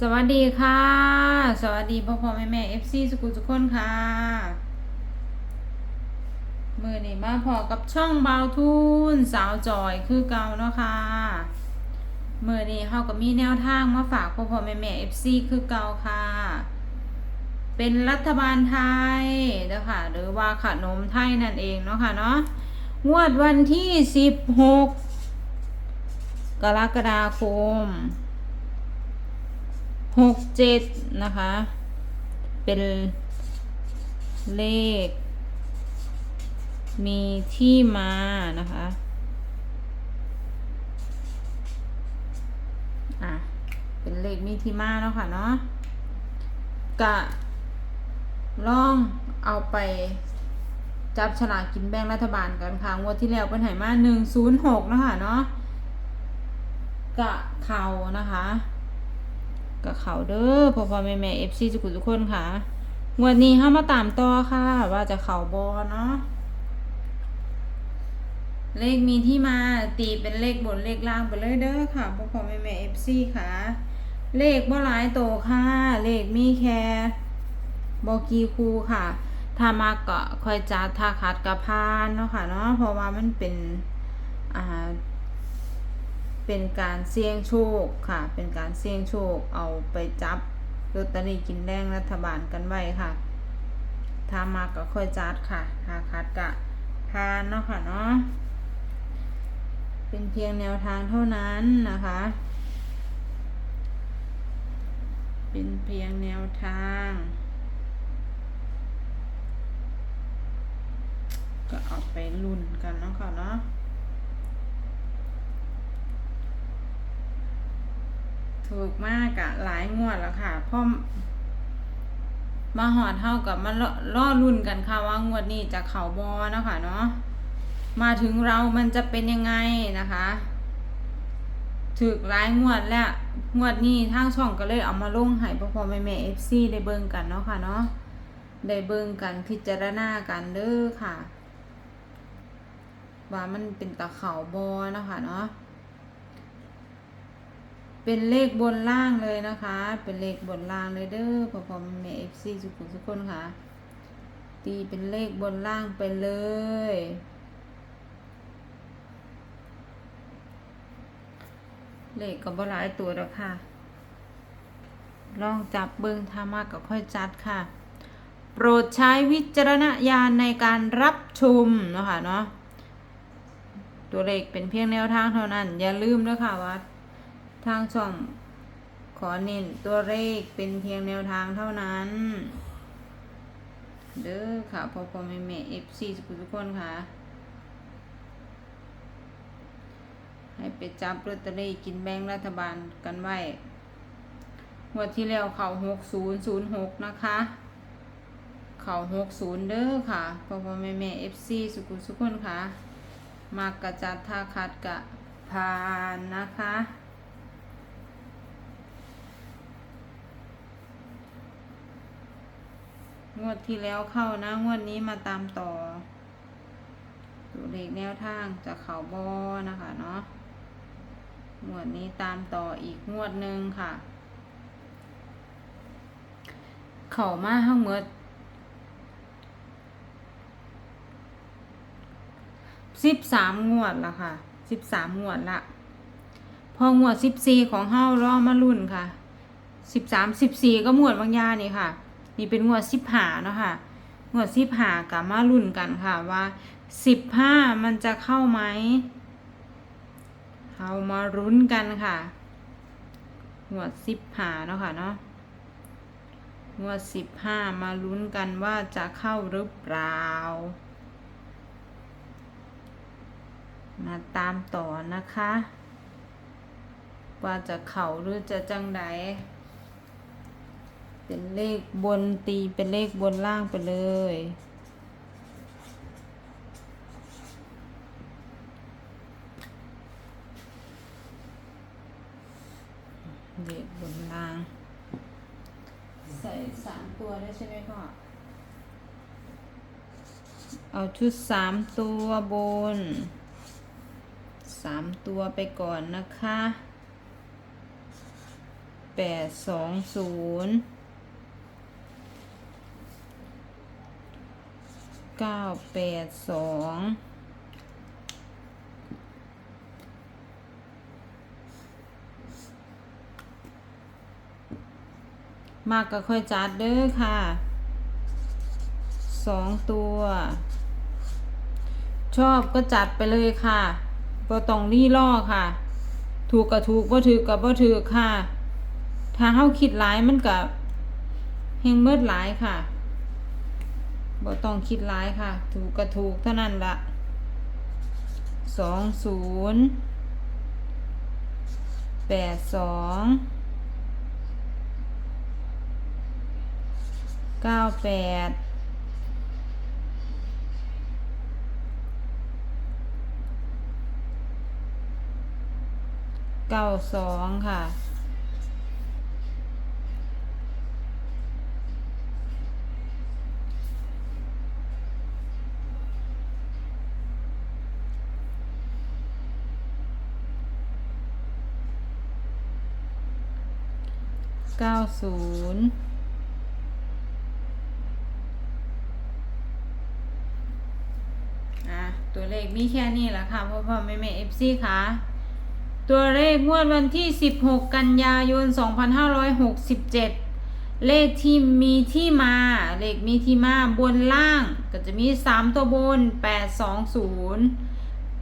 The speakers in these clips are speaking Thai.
สวัสดีค่ะ สวัสดีพ่อพ่อแม่แม่เอฟซีสกุลทุกคนค่ะ มือนี้มาพอกับช่องเบาทุนสาวจอยคือเก่าเนาะค่ะมือนี้เฮาก็มีแนวทางมาฝากพ่อพ่อแม่แม่เอฟซีคือเก่าค่ะ เป็นรัฐบาลไทยเด้อค่ะหรือว่าขนมไทยนั่นเองเนาะค่ะเนาะงวดวันที่สิบหกกรกฎาคม หกเจ็ดนะคะ เป็นเลข มีที่มานะคะอะเป็นเลขมีที่มาแล้วค่ะเนาะกะลองเอาไปจับฉลากกินแบ่งรัฐบาลกันค่ะ งวดที่แล้วเป็นไหมาหนึ่งศูนย์หกนะคะเนาะกะเข่านะคะ กับเขาเด้อพ่อพ่อแม่แม่เอฟซีทุกทุกคนค่ะงวดนี้เข้ามาตามต่อค่ะ ว่าจะเขาบอเนาะเลขมีที่มาตีเป็นเลขบนเลขล่างไปเลยเด้อค่ะพ่อพ่อแม่แม่เอฟซีค่ะ เลขบ่หลายโตค่ะ เลขมีแค่บกีคูค่ะ ถ้ามาก็ค่อยจัดถ้าขาดกระพานเนาะค่ะเนาะเพราะว่ามันเป็นอ่า เป็นการเสี่ยงโชคค่ะ เป็นการเสี่ยงโชคเอาไปจับลอตเตอรี่กินแดงรัฐบาลกันไว้ค่ะ ถ้ามาก็ค่อยจัดค่ะถ้าคัดกะพานเนาะค่ะเนาะ เป็นเพียงแนวทางเท่านั้นนะคะ เป็นเพียงแนวทางก็เอาไปลุ้นกันเนาะค่ะเนาะ ถูกมากอะหลายงวดแล้วค่ะพ่อมาหอดเท่ากับมาล่อล่อรุ่นกันค่ะว่างวดนี้จะเข่าบอนะคะเนาะมาถึงเรามันจะเป็นยังไงนะคะถึกหลายงวดแล้วงวดนี้ทางช่องก็เลยเอามาลงให้พ่อพ่อแม่แม่เอฟซีได้เบิ่งกันเนาะค่ะเนาะได้เบิ่งกันพิจารณากันเด้อค่ะ ว่ามันเป็นตะเข่าบอเนาะค่ะเนาะ เป็นเลขบนล่างเลยนะคะ เป็นเลขบนล่างเลยเด้อพอพอแม่เอฟซีทุกคนทุกคนค่ะ ตีเป็นเลขบนล่างไปเลย เลขก็บ่หลายตัวแล้วค่ะ ลองจับเบิ้งถ้ามาก็ค่อยจัดค่ะ โปรดใช้วิจารณญาณในการรับชมนะคะเนาะตัวเลขเป็นเพียงแนวทางเท่านั้น อย่าลืมด้วยค่ะว่า ทางช่อง ขอเน้นตัวเลขเป็นเพียงแนวทางเท่านั้น เด้อค่ะพอพอแม่แม่เอฟซีทุกคนค่ะ ให้ไปจับลอตเตอรี่กินแบงรัฐบาลกันไว้งวดที่แล้วเขาหกศูนย์ศูนย์หกนะคะเขาหกศูนย์เด้อค่ะพอพอแม่แม่เอฟซีสุกุลสุกคนค่ะ มากกระจัดท่าคัดกะพานนะคะ งวดที่แล้วเข้านะ งวดนี้มาตามต่อตัวเลขแนวทางจากเขาบอนะคะเนาะงวดนี้ตามต่ออีกงวดหนึ่งค่ะ เข่ามาห้างเมื่อสิบสามงวดละค่ะสิบสามงวดละ พองวดสิบสี่ของเฮารอมารุ่นค่ะสิบสามสิบสี่ก็งวดบางยานี่ค่ะ นี่เป็นงวดสิบหาเนาะค่ะงวดสิบหากับมารุ่นกันค่ะว่าสิบห้ามันจะเข้าไหมเอามารุ้นกันค่ะงวดสิบหาเนาะค่ะเนาะงวดสิบห้ามาลุ้นกันว่าจะเข้าหรือเปล่า มาตามต่อนะคะ ว่าจะเข่าหรือจะจังใด เป็นเลขบนตีเป็นเลขบนล่างไปเลย เลขบนล่าง ใส่สามตัวได้ใช่ไหมพ่อ เอาชุดสามตัวบนสามตัวไปก่อนนะคะแปดสองศูนย์ เก้าแปดสองมากก็ค่อยจัดเด้อค่ะสองตัว ชอบก็จัดไปเลยค่ะบ่ต้องรีล่อค่ะ ถูกกับถูกบ่ถือกับบ่ถือค่ะ ถ้าเฮาคิดหลายมันกับเฮงเมิดหลายค่ะ บ่ต้องคิดหลายค่ะ ถูกกับถูกเท่านั้นละสองศูนย์แปดสองเก้าแปดเก้าสองค่ะ เก้าศูนย์ตัวเลขมีแค่นี้แหละค่ะพ่อพ่อแม่แม่เอฟซีค่ะตัวเลขงวดวันที่ 16 กันยายน 2567 เลขที่มีที่มา เลขมีที่มาบนล่าง ก็จะมี 3 ตัวบน 820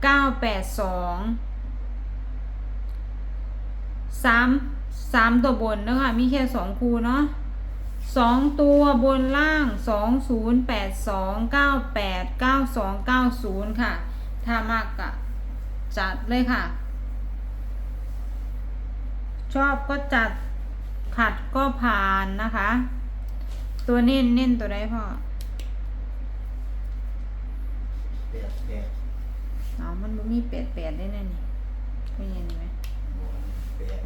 982 3 3ตัวบนนะคะมีแค่2คู่เนาะ2ตัวบนล่าง2082 98 92 90ค่ะ ถ้ามากกะจัดเลยค่ะ ชอบก็จัดขัดก็ผ่านนะคะ ตัวเน้นเน้นตัวใดพ่อแปดแปดเอามันบ่มีแปดแปดได้แน่นี่ก็เย็นไหมบวกแปด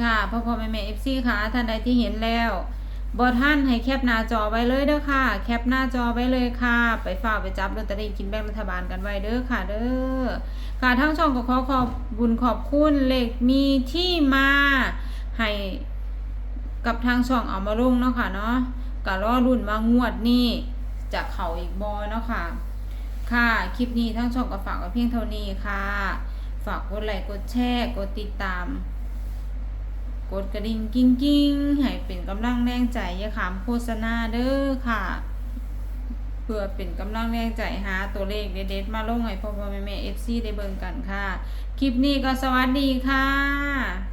ค่ะพ่อพ่อแม่แม่เอฟซีค่ะท่านใดที่เห็นแล้วบอท่านให้แคปหน้าจอไว้เลยเด้อค่ะ แคปหน้าจอไว้เลยค่ะ ไปฝากไปจับลอตเตอรี่กินแบ่งรัฐบาลกันไว้เด้อค่ะ เด้อค่ะทั้งช่องก็ขอขอบบุญขอบคุณเลขมีที่มาให้กับทางช่องเอามาลงเนาะค่ะเนาะก็รอรุ่นว่างวดนี้จะเข่าอีกบอเนาะค่ะ ค่ะคลิปนี้ทั้งช่องก็ฝากไว้เพียงเท่านี้ค่ะ ฝากกดไลค์กดแชร์กดติดตาม กดกระดิ่งกิ้งกิ้งให้เป็นกำลังแรงใจอย่าขามโฆษณาเด้อค่ะ เพื่อเป็นกำลังแรงใจหาตัวเลขเด็ดๆมาลงให้พ่อพ่อแม่แม่เอฟซีได้เบิ่งกันค่ะ คลิปนี้ก็สวัสดีค่ะ